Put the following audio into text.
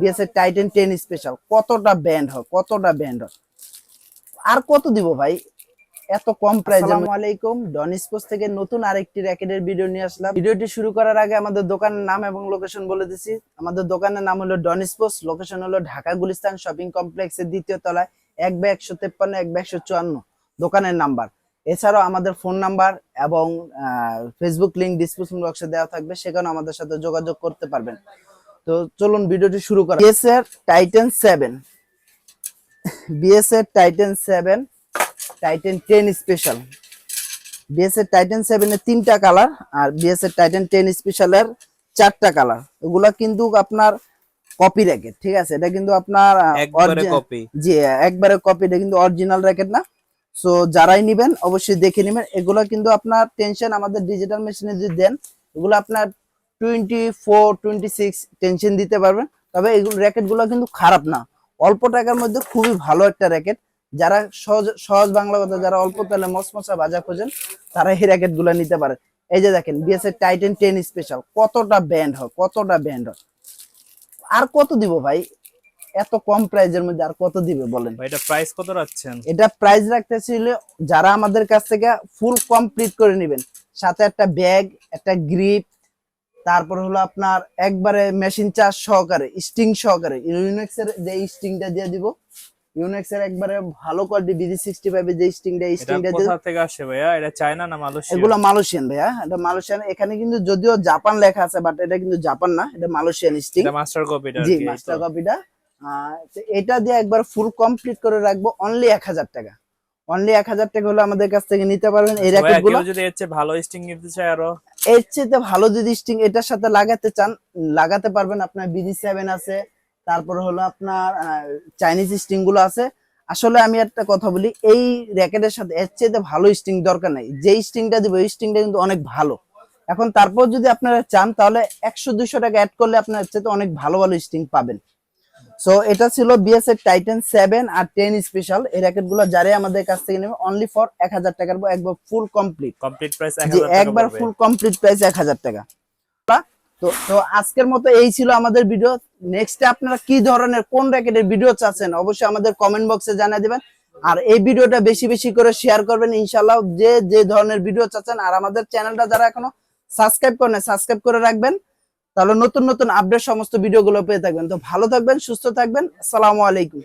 BSA Titan ten special কতটা band হয় কতটা ব্যান্ড হয়। আর কত দিব ভাই? এত কম প্রাইস আসসালামু আলাইকুম ডন স্পোর্টস থেকে নতুন আরেকটি র্যাকেটের ভিডিও নিয়ে আসলাম। ভিডিওটি শুরু করার আগে আমাদের দোকানের নাম এবং লোকেশন বলে দিছি। আমাদের দোকানের নাম হলো ডন স্পোর্টস লোকেশন হলো ঢাকা গুলিস্তান শপিং কমপ্লেক্সের দ্বিতীয় তলায় এক বাই একশো তেপ্পান্ন এক বাই একশো চুয়ান্ন দোকানের নাম্বার। এছাড়াও আমাদের ফোন নাম্বার এবং ফেসবুক লিংক ডিসক্রিপশন বক্সে দেওয়া থাকবে সেখানে আমাদের সাথে যোগাযোগ করতে পারবেন। তো চলুন ভিডিওটি শুরু করা বিএস এর টাইটেন সেভেন বিএস এর Titan seven Titan ten special BS এর টাইটেন সেভেন এর তিনটা কালার আর বিএস এর টাইটেন টেন স্পেশালের চারটা কালার এগুলা কিন্তু আপনার কপি র্যাকেট ঠিক আছে? এটা কিন্তু আপনার একবারে কপি জি একবারে কপি এটা কিন্তু অরিজিনাল র্যাকেট না। সো যারাই নিবেন অবশ্যই দেখে নেবেন। এগুলো কিন্তু আপনার টেনশন আমাদের ডিজিটাল মেশিনে যদি দেন এগুলো আপনার twenty four twenty six tension দিতে পারবেন। তবে এগুলো র্যাকেটগুলো কিন্তু খারাপ না। অল্প টাকার মধ্যে খুবই ভালো একটা র্যাকেট যারা সহজ সহজ বাংলা কথা যারা অল্প তেলে মশমশা ভাজা খোঁজেন তারা এই র্যাকেটগুলো নিতে পারে। এই যে দেখেন বিএস এর টাইটেন টেন স্পেশাল কতটা ব্যান্ড হয় কতটা ব্যান্ড হয়। আর কত দিব ভাই? এত কম প্রাইজের মধ্যে আর কত দিবে বলেন? ভাই এটা প্রাইস কত রাখছেন? এটা প্রাইস রাখতেছিল যারা আমাদের কাছ থেকে ফুল কমপ্লিট করে নেবেন সাথে একটা ব্যাগ একটা গ্রিপ তারপর হলো আপনার একবারে মেশিন চার্জ সহকারে স্টিং সহকারে। ইউনিক্স এর যে স্টিংটা দিয়ে দিব ইউনিক্স এর একবারে ভালো কোয়ালিটি বিডি সিক্সটি ফাইভের যে স্টিংটা স্টিংটা কোথা থেকে আসে ভাইয়া? এটা চায়না না মালয়েশিয়া? এগুলো মালয়েশিয়ান ভাইয়া এটা মালয়েশিয়ান। এখানে কিন্তু যদিও জাপান লেখা আছে বাট এটা কিন্তু জাপান না এটা মালয়েশিয়ান স্টিং এটা মাস্টার কপি এটা জি মাস্টার কপিটা এটা দিয়ে একবার ফুল কমপ্লিট করে রাখব অনলি এক হাজার টাকা। অনলি এক হাজার টাকা হলে আমাদের কাছ থেকে নিতে পারবেন এই র্যাকেটগুলো যদি এর চেয়ে ভালো স্টিং নিতে চায় আরও? এর চেয়ে ভালো যদি স্টিং এটার সাথে লাগাতে চান লাগাতে পারবেন আপনার বিডি সেভেন আছে তারপর হলো আপনার চাইনিজ স্টিংগুলো আছে। আসলে আমি একটা কথা বলি এই র্যাকেটের সাথে এর চেয়ে ভালো স্টিং দরকার নাই। যে স্টিংটা দিব এই স্টিংটা কিন্তু অনেক ভালো। এখন তারপর যদি আপনারা চান তাহলে একশো দুইশো টাকা অ্যাড করলে আপনার চেয়ে অনেক ভালো ভালো স্টিং পাবেন। সো এটা ছিল বিএস এর টাইটেন সেভেন আর টেন স্পেশাল এই র্যাকেটগুলো যারাই আমাদের কাছ থেকে নেবে অনলি ফর এক হাজার টাকার একবার ফুল কমপ্লিট কমপ্লিট প্রাইস জি 1000 টাকা একবার ফুল কমপ্লিট প্রাইস এক হাজার টাকা। তো তো আজকের মতো এই ছিল আমাদের ভিডিও নেক্সটে আপনারা কি ধরনের কোন র্যাকেটের ভিডিও চাচ্ছেন অবশ্যই আমাদের কমেন্ট বক্সে জানিয়ে দিবেন। আর এই ভিডিওটা বেশি বেশি করে শেয়ার করবেন ইনশাল্লাহ যে যে ধরনের ভিডিও চাচ্ছেন। আর আমাদের চ্যানেলটা যারা এখনও সাবস্ক্রাইব করেন সাবস্ক্রাইব করে রাখবেন। তাহলে নতুন নতুন আপডেট সমস্ত ভিডিও গুলো পেয়ে থাকবেন। তো ভালো থাকবেন, সুস্থ থাকবেন। আসসালামু আলাইকুম।